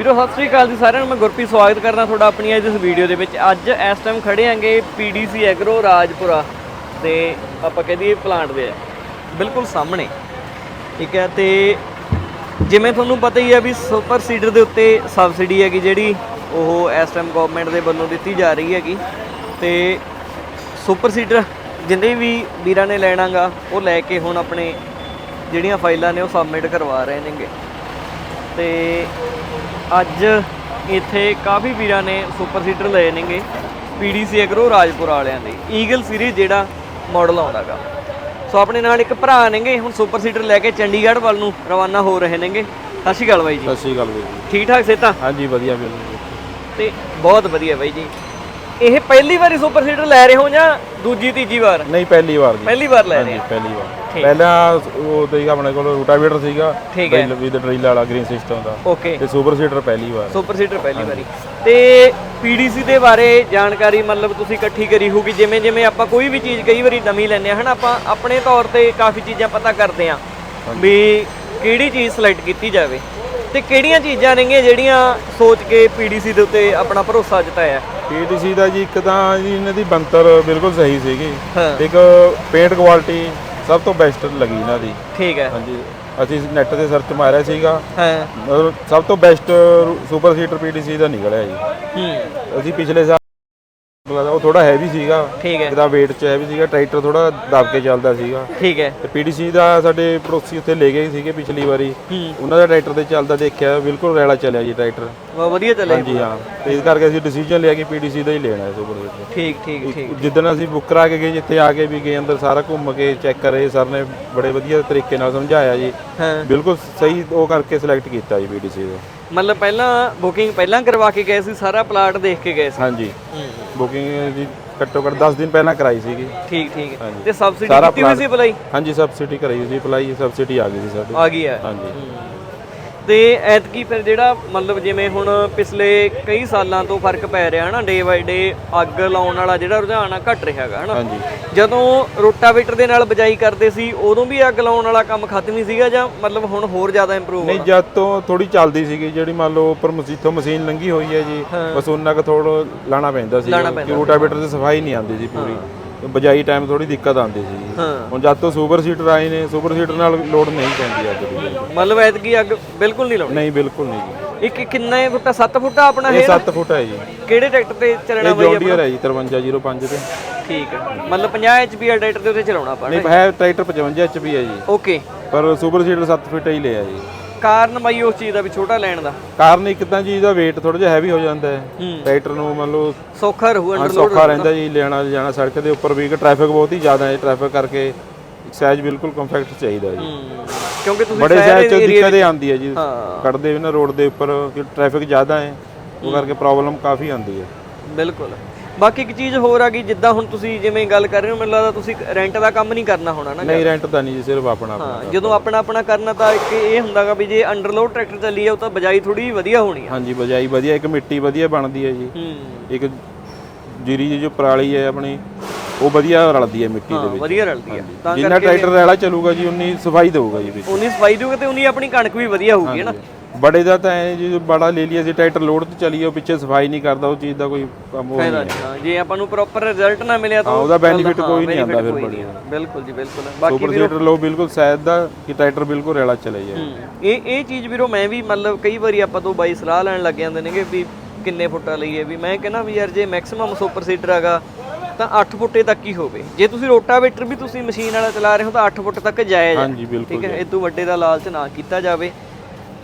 ਵੀਰੋ, ਸਤਿ ਸ੍ਰੀ ਅਕਾਲ ਜੀ ਸਾਰਿਆਂ ਨੂੰ। ਮੈਂ ਗੁਰਪ੍ਰੀਤ ਸਵਾਗਤ ਕਰਦਾ ਤੁਹਾਡਾ ਆਪਣੀ ਅੱਜ ਇਸ ਵੀਡੀਓ ਦੇ ਵਿੱਚ। ਅੱਜ ਇਸ ਟਾਈਮ ਖੜੇ ਆਂਗੇ ਪੀਡੀਸੀ ਐਗਰੋ ਰਾਜਪੁਰਾ ਤੇ ਆਪਾਂ ਕਹਿ ਦਈਏ ਪਲਾਂਟ ਦੇ। ਬਿਲਕੁਲ ਸਾਹਮਣੇ। ਠੀਕ ਹੈ, ਤੇ ਜਿਵੇਂ ਤੁਹਾਨੂੰ ਪਤਾ ਹੀ ਹੈ ਵੀ ਸੁਪਰ ਸੀਡਰ ਦੇ ਉੱਤੇ ਸਬਸਿਡੀ ਹੈਗੀ ਜਿਹੜੀ, ਉਹ ਇਸ ਟਾਈਮ ਗਵਰਨਮੈਂਟ ਦੇ ਵੱਲੋਂ ਦਿੱਤੀ ਜਾ ਰਹੀ ਹੈਗੀ। ਤੇ ਸੁਪਰ ਸੀਡਰ ਜਿੰਨੇ ਵੀ ਵੀਰਾਂ ਨੇ ਲੈਣਾਗਾ, ਉਹ ਲੈ ਕੇ ਹੁਣ ਆਪਣੇ ਜਿਹੜੀਆਂ ਫਾਈਲਾਂ ਨੇ ਉਹ ਸਬਮਿਟ ਕਰਵਾ ਰਹੇ ਨੇਗੇ। ਤੇ ਅੱਜ ਇੱਥੇ ਕਾਫੀ ਵੀਰਾਂ ਨੇ ਸੁਪਰ ਸੀਟਰ ਲਏ ਨੇਗੇ ਪੀਡੀਸੀ ਐਗਰੋ ਰਾਜਪੁਰਾ ਵਾਲਿਆਂ ਦੇ ਈਗਲ ਸੀਰੀਜ਼ ਜਿਹੜਾ ਮਾਡਲ ਆਉਂਦਾਗਾ। ਸੋ ਆਪਣੇ ਨਾਲ ਇੱਕ ਭਰਾ ਨੇਗੇ ਹੁਣ ਸੁਪਰ ਸੀਟਰ ਲੈ ਕੇ ਚੰਡੀਗੜ੍ਹ ਵੱਲ ਨੂੰ ਰਵਾਨਾ ਹੋ ਰਹੇ ਨੇਗੇ। ਸਤਿ ਸ਼੍ਰੀ ਅਕਾਲ ਬਾਈ ਜੀ। ਸਤਿ ਸ਼੍ਰੀ ਅਕਾਲ ਵੀਰ ਜੀ। ਠੀਕ ਠਾਕ ਸੇ ਤਾਂ ਹਾਂਜੀ ਵਧੀਆ ਵੀਰ ਜੀ। ਤੇ ਬਹੁਤ ਵਧੀਆ ਬਾਈ ਜੀ। ਇਹ ਪਹਿਲੀ ਵਾਰੀ ਸੁਪਰ ਸੀਟਰ ਲੈ ਰਹੇ ਹੋ ਜਾਂ ਦੂਜੀ ਤੀਜੀ ਵਾਰ? ਨਹੀਂ ਪਹਿਲੀ ਵਾਰ ਜੀ। ਪਹਿਲੀ ਵਾਰ ਲੈ ਰਹੇ ਹਾਂਜੀ ਪਹਿਲੀ ਵਾਰ। ਠੀਕ। ਪਹਿਲਾਂ ਉਹ ਤੇ ਆਪਣੇ ਕੋਲ ਰੂਟਾਵੇਟਰ ਸੀਗਾ ਠੀਕ ਹੈ। ਡਰਿਲ ਵਾਲਾ ਗ੍ਰੀਨ ਸਿਸਟਮ ਦਾ। ਓਕੇ ਤੇ ਸੁਪਰ ਸੀਡਰ ਪਹਿਲੀ ਵਾਰ। ਸੁਪਰ ਸੀਟਰ ਪਹਿਲੀ ਵਾਰੀ। ਤੇ ਪੀਡੀਸੀ ਦੇ ਬਾਰੇ ਜਾਣਕਾਰੀ ਮਤਲਬ ਤੁਸੀਂ ਇਕੱਠੀ ਕਰੀ ਹੋਊਗੀ ਜਿਵੇਂ ਜਿਵੇਂ ਆਪਾਂ ਕੋਈ ਵੀ ਚੀਜ਼ ਕਈ ਵਾਰੀ ਨਵੀਂ ਲੈਂਦੇ ਆ ਹਨਾ? ਆਪਾਂ ਆਪਣੇ ਤੌਰ ਤੇ ਕਾਫੀ ਚੀਜ਼ਾਂ ਪਤਾ ਕਰਦੇ ਆ ਵੀ ਕਿਹੜੀ ਚੀਜ਼ ਸਿਲੈਕਟ ਕੀਤੀ ਜਾਵੇ ਤੇ ਕਿਹੜੀਆਂ ਚੀਜ਼ਾਂ ਨੇਗੀਆਂ ਜਿਹੜੀਆਂ ਸੋਚ ਕੇ ਪੀਡੀਸੀ ਦੇ ਉੱਤੇ ਆਪਣਾ ਭਰੋਸਾ ਜਤਾਇਆ? ਪੀਟੀਸੀ ਦਾ ਜੀ ਇੱਕ ਤਾਂ ਜੀ ਇਹਨਾਂ ਦੀ ਬੰਤਰ ਬਿਲਕੁਲ ਸਹੀ ਸੀਗੀ। ਹਾਂ। ਇੱਕ ਪੇਂਟ ਕੁਆਲਿਟੀ ਸਭ ਤੋਂ ਬੈਸਟ ਲੱਗੀ ਇਹਨਾਂ ਦੀ। ਠੀਕ ਹੈ। ਹਾਂਜੀ ਅਸੀਂ ਨੈਟ ਤੇ ਸਰਚ ਮਾਰਿਆ ਸੀਗਾ। ਹਾਂ। ਮਤਲਬ ਸਭ ਤੋਂ ਬੈਸਟ ਸੁਪਰ ਸੀਡਰ ਪੀਟੀਸੀ ਦਾ ਨਿਕਲਿਆ ਜੀ। ਹੂੰ। ਅਸੀਂ ਪਿਛਲੇ ਸਾਲ ਉਹ ਥੋੜਾ ਹੈਵੀ ਸੀਗਾ। ਠੀਕ ਹੈ। ਇਹਦਾ weight ਚ ਹੈਵੀ ਸੀਗਾ ਟਰੈਕਟਰ ਥੋੜਾ ਦਬ ਕੇ ਚੱਲਦਾ ਸੀਗਾ। ਠੀਕ ਹੈ। ਤੇ ਪੀਡੀਸੀ ਦਾ ਸਾਡੇ ਪੜੋਸੀ ਉੱਥੇ ਲੈ ਗਏ ਸੀਗੇ ਪਿਛਲੀ ਵਾਰੀ। ਉਹਨਾਂ ਦਾ ਟਰੈਕਟਰ ਤੇ ਚੱਲਦਾ ਦੇਖਿਆ ਬਿਲਕੁਲ ਰੈਲਾ ਚੱਲਿਆ ਜੀ ਟਰੈਕਟਰ। ਬਹੁਤ ਵਧੀਆ ਚੱਲੇ ਹਾਂਜੀ ਹਾਂ। ਤੇ ਇਸ ਕਰਕੇ ਅਸੀਂ ਡਿਸੀਜਨ ਲਿਆ ਕਿ ਪੀਡੀਸੀ ਦਾ ਹੀ ਲੈਣਾ ਹੈ ਸੁਪਰ ਸੀਟਰ ਠੀਕ ਠੀਕ ਠੀਕ। ਜਿੱਦਣ ਅਸੀਂ ਬੁੱਕ ਕਰਾ ਕੇ ਗਏ ਜਿੱਥੇ ਆ ਕੇ ਵੀ ਗਏ ਅੰਦਰ ਸਾਰਾ ਘੁੰਮ ਕੇ ਚੈੱਕ ਕਰੇ ਸਰ ਨੇ ਬੜੇ ਵਧੀਆ ਤਰੀਕੇ ਨਾਲ ਸਮਝਾਇਆ ਜੀ। ਹਾਂ। ਬਿਲਕੁਲ ਸਹੀ ਉਹ ਕਰਕੇ ਸਿਲੈਕਟ ਕੀਤਾ ਜੀ ਪੀਡੀਸੀ ਦਾ। ਮਤਲਬ ਪਹਿਲਾਂ ਬੁਕਿੰਗ ਪਹਿਲਾਂ ਕਰਵਾ ਕੇ ਗਏ ਸੀ ਸਾਰਾ ਪਲਾਟ ਦੇਖ ਕੇ ਗਏ ਸੀ। ਹਾਂਜੀ। ਬੁਕਿੰਗ ਜੀ ਘੱਟੋ ਘੱਟ 10 ਦਿਨ ਪਹਿਲਾਂ ਕਰਾਈ ਸੀਗੀ। ਠੀਕ ਠੀਕ। ਹਾਂਜੀ। ਤੇ ਸਬਸਿਡੀ ਸਾਰਾ ਕੀਤੀ ਹੋਈ ਸੀ ਅਪਲਾਈ ਹਾਂਜੀ ਸਬਸਿਡੀ ਕਰਾਈ ਸੀ ਅਪਲਾਈ ਸਬਸਿਡੀ ਆ ਗਈ ਸੀ ਸਾਡੀ। ਆ ਗਈ ਹੈ। ਹਾਂਜੀ। ਤੇ ਐਤਕੀ ਫਿਰ ਜਿਹੜਾ ਮਤਲਬ ਜਿਵੇਂ ਹੁਣ ਪਿਛਲੇ ਕਈ ਸਾਲਾਂ ਤੋਂ ਫ਼ਰਕ ਪੈ ਰਿਹਾ ਹਨਾ ਡੇ ਬਾਈ ਡੇ ਅੱਗ ਲਾਉਣ ਵਾਲਾ ਜਿਹੜਾ ਰੁਝਾਨ ਆ ਘਟ ਰਿਹਾ ਹੈਗਾ ਹਨਾ? ਹਾਂਜੀ। ਜਦੋਂ ਰੋਟਾਵੇਟਰ ਦੇ ਨਾਲ ਬਜਾਈ ਕਰਦੇ ਸੀ ਉਦੋਂ ਵੀ ਅੱਗ ਲਾਉਣ ਵਾਲਾ ਕੰਮ ਖਤਮ ਹੀ ਸੀਗਾ ਜਾਂ ਮਤਲਬ ਹੁਣ ਹੋਰ ਜ਼ਿਆਦਾ ਇੰਪਰੂਵ ਨਹੀਂ ਜਦ ਤੋਂ ਥੋੜੀ ਚੱਲਦੀ ਸੀਗੀ ਜਿਹੜੀ ਮੰਨ ਲਓ ਉੱਪਰ ਮਸੀਥੋਂ ਮਸ਼ੀਨ ਲੰਗੀ ਹੋਈ ਹੈ ਜੀ ਬਸ ਉਹਨਾਂ ਕੁ ਥੋੜਾ ਲਾਣਾ ਪੈਂਦਾ ਸੀ ਕਿ ਰੋਟਾਵੇਟਰ ਤੇ ਸਫ਼ਾਈ ਨਹੀਂ ਆਉਂਦੀ ਸੀ ਪੂਰੀ। ਬਜਾਈ ਟਾਈਮ ਥੋੜੀ ਦਿੱਕਤ ਆਉਂਦੀ ਸੀ। ਹਾਂ। ਹੁਣ ਜਦ ਤੋਂ ਸੁਪਰ ਸੀਟਰ ਆਏ ਨੇ ਸੁਪਰ ਸੀਟਰ ਨਾਲ ਲੋਡ ਨਹੀਂ ਪੈਂਦੀ ਅੱਗ ਦੀ ਮਤਲਬ ਐਤਕੀ ਅੱਗ ਬਿਲਕੁਲ ਨਹੀਂ ਲਾਉਣੀ। ਨਹੀਂ ਬਿਲਕੁਲ ਨਹੀਂ ਜੀ। ਇੱਕ ਕਿੰਨਾ ਫੁੱਟਾ? 7 ਫੁੱਟਾ ਆਪਣਾ ਇਹ ਹੈ 7 ਫੁੱਟ ਹੈ ਜੀ। ਕਿਹੜੇ ਟਰੈਕਟਰ ਤੇ ਚੱਲਣਾ ਇਹ ਬਾਈ ਜੌਂਡੀਅਰ ਹੈ ਜੀ 5305 ਤੇ। ਠੀਕ ਹੈ। ਮਤਲਬ 50 ਐਚਪੀ ਦਾ ਟਰੈਕਟਰ ਦੇ ਉੱਤੇ ਚਲਾਉਣਾ ਆਪਾਂ ਨਹੀਂ ਹੈ ਟਰੈਕਟਰ 55 ਐਚਪੀ ਹੈ ਜੀ। ਓਕੇ ਪਰ ਸੁਪਰ ਸੀਟਰ 7 ਫੁੱਟ ਹੀ ਲਿਆ ਜੀ। ਕਾਰਨ ਬਾਈ ਉਸ ਚੀਜ਼ ਦਾ ਵੀ ਛੋਟਾ ਲੈਣ ਦਾ? ਕਾਰਨ ਇੱਕ ਤਾਂ ਜੀ ਇਹਦਾ weight ਥੋੜਾ ਜਿਹਾ ਹੈਵੀ ਹੋ ਜਾਂਦਾ ਹੈ। ਟਰੈਕਟਰ ਨੂੰ ਮੰਨ ਲਓ ਸੌਖਾ ਰਹੂ ਹਾਂ ਅੰਡਰ ਸੌਖਾ ਰਹਿੰਦਾ ਜੀ ਲੈਣਾ ਜਾਣਾ ਸੜਕ ਦੇ ਉੱਪਰ ਵੀ ਕਿ ਟ੍ਰੈਫਿਕ ਬਹੁਤ ਹੀ ਜ਼ਿਆਦਾ ਹੈ ਟ੍ਰੈਫਿਕ ਕਰਕੇ ਸਾਈਜ਼ ਬਿਲਕੁਲ ਕੰਫੈਕਟ ਚਾਹੀਦਾ ਜੀ। ਕਿਉਂਕਿ ਤੁਸੀਂ ਬੜੇ ਸਾਈਜ਼ ਚ ਦਿੱਕਤ ਆਉਂਦੀ ਹੈ ਜੀ। ਕੱਢਦੇ ਵੀ ਨਾ ਰੋਡ ਦੇ ਉੱਪਰ ਕਿ ਟ੍ਰੈਫਿਕ ਜ਼ਿਆਦਾ ਹੈ ਉਹ ਕਰਕੇ ਪ੍ਰੋਬਲਮ ਕਾਫੀ ਆਉਂਦੀ ਹੈ। ਬਿਲਕੁਲ। ਬਾਕੀ ਇੱਕ ਚੀਜ਼ ਹੋਰ ਆ ਗਈ ਜਿੱਦਾਂ ਹੁਣ ਤੁਸੀਂ ਜਿਵੇਂ ਗੱਲ ਕਰ ਰਹੇ ਹੋ ਮੈਨੂੰ ਲੱਗਦਾ ਤੁਸੀਂ ਰੈਂਟ ਦਾ ਕੰਮ ਨਹੀਂ ਕਰਨਾ ਹੋਣਾ ਨਾ ਨਹੀਂ ਰੈਂਟ ਤਾਂ ਨਹੀਂ ਜੀ ਸਿਰਫ ਆਪਣਾ ਆਪਣਾ ਹਾਂ ਜਦੋਂ ਆਪਣਾ ਆਪਣਾ ਕਰਨਾ ਤਾਂ ਇੱਕ ਇਹ ਹੁੰਦਾਗਾ ਵੀ ਜੇ ਅੰਡਰਲੋਡ ਟਰੈਕਟਰ ਚੱਲੀ ਆ ਉਹ ਤਾਂ ਬਜਾਈ ਥੋੜੀ ਵਧੀਆ ਹੋਣੀ ਆ। ਹਾਂਜੀ ਬਜਾਈ ਵਧੀਆ ਇੱਕ ਮਿੱਟੀ ਵਧੀਆ ਬਣਦੀ ਹੈ ਜੀ। ਹੂੰ। ਇੱਕ ਜੀਰੀ ਜੋ ਪਰਾਲੀ ਹੈ ਆਪਣੀ ਉਹ ਵਧੀਆ ਰਲਦੀ ਹੈ ਮਿੱਟੀ ਦੇ ਵਿੱਚ। ਵਧੀਆ ਰਲਦੀ ਆ। ਤਾਂ ਜਿੰਨਾ ਟਰੈਕਟਰ ਰੈਲਾ ਚੱਲੂਗਾ ਜੀ ਉਨੀ ਸਫ਼ਾਈ ਦੇਊਗਾ ਜੀ ਵਿੱਚ। ਉਨੀ ਸਫ਼ਾਈ ਦੂਗੇ ਤੇ ਉਨੀ ਆਪਣੀ ਕਣਕ ਵੀ ਵਧੀਆ ਹੋਊਗੀ ਨਾ? ਬੜੇ ਦਾ ਤਾਂ ਐ ਜੀ ਬੜਾ ਲੈ ਲਿਆ ਸੀ ਟਰੈਕਟਰ ਲੋਡ ਤੇ ਚੱਲੀਏ ਉਹ ਪਿੱਛੇ ਸਫ਼ਾਈ ਨਹੀਂ ਕਰਦਾ ਉਹ ਚੀਜ਼ ਦਾ ਕੋਈ ਕੰਮ ਫਾਇਦਾ ਨਹੀਂ ਹਾਂ। ਜੇ ਆਪਾਂ ਨੂੰ ਪ੍ਰੋਪਰ ਰਿਜ਼ਲਟ ਨਾ ਮਿਲਿਆ ਤਾਂ ਹਾਂ, ਉਹਦਾ benefit ਹਾਂ, ਕੋਈ ਨਹੀਂ ਆਉਂਦਾ benefit ਫਿਰ ਕੋਈ ਬੜੀ। ਨਹੀਂ ਆਉਂਦਾ। ਬਿਲਕੁਲ ਜੀ ਬਿਲਕੁਲ। ਬਾਕੀ ਸੁਪਰ ਸੀਟਰ ਲੋ ਬਿਲਕੁਲ ਸ਼ਾਇਦ ਦਾ ਕਿ ਟਰੈਕਟਰ ਬਿਲਕੁਲ ਰੈਲਾ ਚਲੇ ਜਾਏ। ਹੂੰ। ਇਹ ਇਹ ਚੀਜ਼ ਵੀਰੋ ਮੈਂ ਵੀ ਮਤਲਬ ਕਈ ਵਾਰੀ ਆਪਾਂ ਤੋਂ ਬਾਈ ਸਲਾਹ ਲੈਣ ਲੱਗ ਜਾਂਦੇ ਨੇਗੇ ਵੀ ਕਿੰਨੇ ਫੁੱਟਾ ਲਈਏ ਵੀ ਮੈਂ ਕਹਿੰਦਾ ਵੀ ਯਾਰ ਜੇ ਮੈਕਸਿਮਮ ਸੁਪਰ ਸੀਟਰ ਹੈਗਾ ਤਾਂ 8 ਫੁੱਟੇ ਤੱਕ ਹੀ ਹੋਵੇ। ਜੇ ਤੁਸੀਂ ਰੋਟਾਵੇਟਰ ਵੀ ਤੁਸੀਂ ਮਸ਼ੀਨ ਵਾਲਾ ਚਲਾ ਰਹੇ ਹੋ ਤਾਂ 8 ਫੁੱਟ ਤੱਕ ਜਾਇਜ਼ ਹੈ ਹਾਂਜੀ ਬਿਲਕੁਲ ਠੀਕ ਹੈ ਇਹ ਤੋਂ ਵੱਡੇ ਦਾ ਲਾਲਚ ਨਾ ਕੀਤਾ ਜਾਵੇ।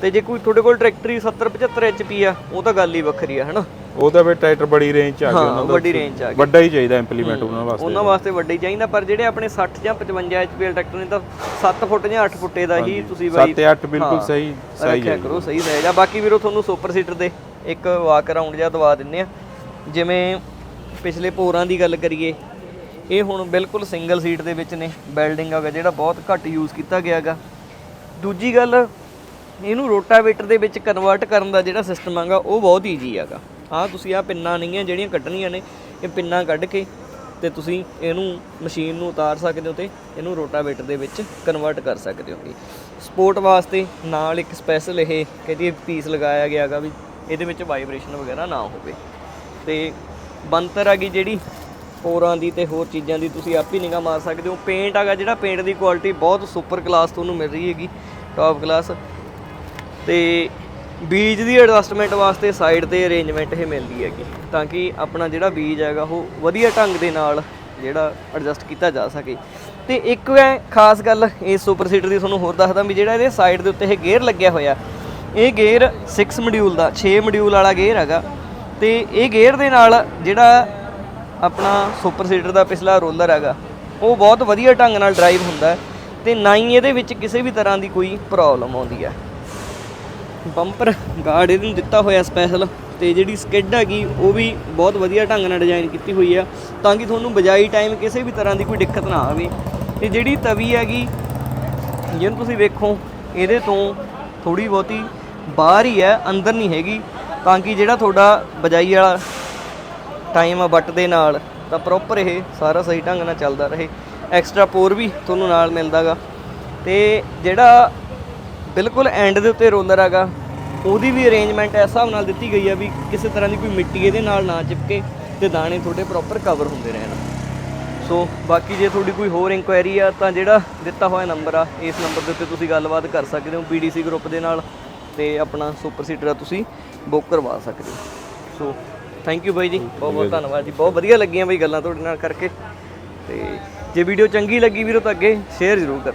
ਤੇ ਜੇ ਕੋਈ ਤੁਹਾਡੇ ਕੋਲ ਟਰੈਕਟਰ ਹੀ 70 75 ਐਚਪੀ ਆ ਉਹ ਤਾਂ ਗੱਲ ਹੀ ਵੱਖਰੀ ਆ ਹਨਾ? ਉਹ ਤਾਂ ਫਿਰ ਟਰੈਕਟਰ ਬੜੀ ਰੇਂਜ ਚ ਆ ਗਿਆ ਹਾਂ ਉਹਨਾਂ ਦਾ ਵੱਡੀ ਰੇਂਜ ਆ ਗਈ ਵੱਡਾ ਹੀ ਚਾਹੀਦਾ ਇੰਪਲੀਮੈਂਟ ਉਹਨਾਂ ਵਾਸਤੇ। ਉਹਨਾਂ ਵਾਸਤੇ ਵੱਡਾ ਹੀ ਚਾਹੀਦਾ ਪਰ ਜਿਹੜੇ ਆਪਣੇ 60 ਜਾਂ 55 ਐਚਪੀ ਟਰੈਕਟਰ ਨੇ ਤਾਂ 7 ਫੁੱਟ ਜਾਂ 8 ਫੁੱਟੇ ਦਾ ਹੀ ਤੁਸੀਂ ਬਾਈ 7 8 ਬਿਲਕੁਲ ਸਹੀ ਸਹੀ ਰੱਖਿਆ ਕਰੋ ਸਹੀ ਰਹੇਗਾ ਬਾਕੀ ਵੀਰੋ ਤੁਹਾਨੂੰ ਸੁਪਰ ਸੀਟਰ ਦੇ ਇੱਕ ਵਾਕ ਅਰਾਊਂਡ ਜਿਹਾ ਦਵਾ ਦਿੰਨੇ ਆ। ਜਿਵੇਂ ਪਿਛਲੇ ਪੋਰਾਂ ਦੀ ਗੱਲ ਕਰੀਏ ਇਹ ਹੁਣ ਬਿਲਕੁਲ ਸਿੰਗਲ ਸੀਟ ਦੇ ਵਿੱਚ ਨੇ ਬਿਲਡਿੰਗ ਹੈਗਾ ਜਿਹੜਾ ਬਹੁਤ ਘੱਟ ਯੂਜ਼ ਕੀਤਾ ਗਿਆ ਹੈਗਾ। ਦੂਜੀ ਗੱਲ ਇਹਨੂੰ ਰੋਟਾਵੇਟਰ ਦੇ ਵਿੱਚ ਕਨਵਰਟ ਕਰਨ ਦਾ ਜਿਹੜਾ ਸਿਸਟਮ ਹੈਗਾ, ਉਹ ਬਹੁਤ ਈਜ਼ੀ ਹੈਗਾ। ਆਹ ਤੁਸੀਂ ਆਹ ਪਿੰਨਾਂ ਨਹੀਂ ਹੈ ਜਿਹੜੀਆਂ ਕੱਢਣੀਆਂ ਨੇ, ਇਹ ਪਿੰਨਾਂ ਕੱਢ ਕੇ ਤੇ ਤੁਸੀਂ ਇਹਨੂੰ ਮਸ਼ੀਨ ਨੂੰ ਉਤਾਰ ਸਕਦੇ ਹੋ ਤੇ ਇਹਨੂੰ ਰੋਟਾਵੇਟਰ ਦੇ ਵਿੱਚ ਕਨਵਰਟ ਕਰ ਸਕਦੇ ਹੋਗੇ ਸਪੋਰਟ ਵਾਸਤੇ ਨਾਲ ਇੱਕ ਸਪੈਸ਼ਲ ਇਹ ਕਹਿੰਦੀ ਪੀਸ ਲਗਾਇਆ ਗਿਆ ਗਿਆਗਾ ਵੀ ਇਹਦੇ ਵਿੱਚ ਵਾਈਬ੍ਰੇਸ਼ਨ ਵਗੈਰਾ ਨਾ ਹੋਵੇ। ਤੇ ਬੰਤਰ ਹੈਗੀ ਜਿਹੜੀ ਹੋਰਾਂ ਦੀ ਤੇ ਹੋਰ ਚੀਜ਼ਾਂ ਦੀ ਤੁਸੀਂ ਆਪ ਹੀ ਨਿਗਾਹ ਮਾਰ ਸਕਦੇ ਹੋ। ਪੇਂਟ ਹੈਗਾ ਜਿਹੜਾ ਪੇਂਟ ਦੀ ਕੁਆਲਿਟੀ ਬਹੁਤ ਸੁਪਰ ਕਲਾਸ ਤੁਹਾਨੂੰ ਮਿਲ ਰਹੀ ਹੈਗੀ ਟੌਪ ਕਲਾਸ ਤੇ ਬੀਜ ਦੀ ਐਡਜਸਟਮੈਂਟ ਵਾਸਤੇ ਸਾਈਡ ਤੇ ਅਰੇਂਜਮੈਂਟ ਇਹ ਮਿਲਦੀ ਹੈਗੀ। ਤਾਂ ਕਿ ਆਪਣਾ ਜਿਹੜਾ ਬੀਜ ਹੈਗਾ, ਉਹ ਵਧੀਆ ਢੰਗ ਦੇ ਨਾਲ ਜਿਹੜਾ ਐਡਜਸਟ ਕੀਤਾ ਜਾ ਸਕੇ। ਤੇ ਇੱਕ ਹੈ ਖਾਸ ਗੱਲ ਇਸ ਸੁਪਰ ਸੀਟਰ ਦੀ ਤੁਹਾਨੂੰ ਹੋਰ ਦੱਸਦਾ ਵੀ ਜਿਹੜਾ ਇਹਦੇ ਸਾਈਡ ਦੇ ਉੱਤੇ ਇਹ ਗੇਅਰ ਲੱਗਿਆ ਹੋਇਆ। ਇਹ ਗੇਅਰ 6 ਮੋਡਿਊਲ ਦਾ 6 ਮੋਡਿਊਲ ਵਾਲਾ ਗੇਅਰ ਹੈਗਾ। ਤੇ ਇਹ ਗੇਅਰ ਦੇ ਨਾਲ ਜਿਹੜਾ ਆਪਣਾ ਸੁਪਰ ਸੀਟਰ ਦਾ ਪਿਛਲਾ ਰੋਲਰ ਹੈਗਾ, ਉਹ ਬਹੁਤ ਵਧੀਆ ਢੰਗ ਨਾਲ ਡਰਾਈਵ ਹੁੰਦਾ ਹੈ। ਤੇ ਨਾ ਹੀ ਇਹਦੇ ਵਿੱਚ ਕਿਸੇ ਵੀ ਤਰ੍ਹਾਂ ਦੀ ਕੋਈ ਪ੍ਰੋਬਲਮ ਆਉਂਦੀ ਹੈ। ਬੰਪਰ ਗਾਰਡ ਇਹਨੂੰ ਦਿੱਤਾ ਹੋਇਆ ਸਪੈਸ਼ਲ ਤੇ ਜਿਹੜੀ ਸਕਿੱਡ ਹੈਗੀ, ਉਹ ਵੀ ਬਹੁਤ ਵਧੀਆ ਢੰਗ ਨਾਲ ਡਿਜ਼ਾਈਨ ਕੀਤੀ ਹੋਈ ਆ, ਤਾਂ ਕਿ ਤੁਹਾਨੂੰ ਬਜਾਈ ਟਾਈਮ ਕਿਸੇ ਵੀ ਤਰ੍ਹਾਂ ਦੀ ਕੋਈ ਦਿੱਕਤ ਨਾ ਆਵੇ। ਤੇ ਜਿਹੜੀ ਤਵੀ ਹੈਗੀ, ਜਿਹਨੂੰ ਤੁਸੀਂ ਵੇਖੋ, ਇਹਦੇ ਤੋਂ ਥੋੜੀ ਬਹੁਤੀ ਬਾਹਰ ਹੀ ਹੈ, ਅੰਦਰ ਨਹੀਂ ਹੈਗੀ, ਤਾਂ ਕਿ ਜਿਹੜਾ ਤੁਹਾਡਾ ਬਜਾਈ ਵਾਲਾ ਟਾਈਮ ਆ ਬੱਟ ਦੇ ਨਾਲ, ਤਾਂ ਪ੍ਰੋਪਰ ਇਹ ਸਾਰਾ ਸਹੀ ਢੰਗ ਨਾਲ ਚੱਲਦਾ ਰਹੇ। ਐਕਸਟਰਾ ਪੋਰ ਵੀ ਤੁਹਾਨੂੰ ਨਾਲ ਮਿਲਦਾਗਾ ਤੇ ਜਿਹੜਾ ਬਿਲਕੁਲ ਐਂਡ ਦੇ ਉੱਤੇ ਰੋਲਰ ਹੈਗਾ ਉਹਦੀ ਵੀ ਅਰੇਂਜਮੈਂਟ ਇਸ ਹਿਸਾਬ ਨਾਲ ਦਿੱਤੀ ਗਈ ਆ ਵੀ ਕਿਸੇ ਤਰ੍ਹਾਂ ਦੀ ਕੋਈ ਮਿੱਟੀ ਇਹਦੇ ਨਾਲ ਨਾ ਚਿਪਕੇ ਤੇ ਦਾਣੇ ਤੁਹਾਡੇ ਪ੍ਰੋਪਰ ਕਵਰ ਹੁੰਦੇ ਰਹਿਣ। ਸੋ ਬਾਕੀ ਜੇ ਤੁਹਾਡੀ ਕੋਈ ਹੋਰ ਇਨਕੁਆਇਰੀ ਆ ਤਾਂ ਜਿਹੜਾ ਦਿੱਤਾ ਹੋਇਆ ਨੰਬਰ ਆ ਇਸ ਨੰਬਰ ਦੇ ਉੱਤੇ ਤੁਸੀਂ ਗੱਲਬਾਤ ਕਰ ਸਕਦੇ ਹੋ BDC ਗਰੁੱਪ ਦੇ ਨਾਲ ਤੇ ਆਪਣਾ ਸੁਪਰ ਸੀਟਰ ਆ ਤੁਸੀਂ ਬੁੱਕ ਕਰਵਾ ਸਕਦੇ ਹੋ। ਸੋ ਥੈਂਕ ਯੂ ਬਾਈ ਜੀ ਬਹੁਤ ਬਹੁਤ ਧੰਨਵਾਦ ਜੀ ਬਹੁਤ ਵਧੀਆ ਲੱਗੀਆਂ ਬਈ ਗੱਲਾਂ ਤੁਹਾਡੇ ਨਾਲ ਕਰਕੇ ਤੇ ਜੇ ਵੀਡੀਓ ਚੰਗੀ ਲੱਗੀ ਵੀਰੋ ਤਾਂ ਅੱਗੇ ਸ਼ੇਅਰ ਜ਼ਰੂਰ ਕਰ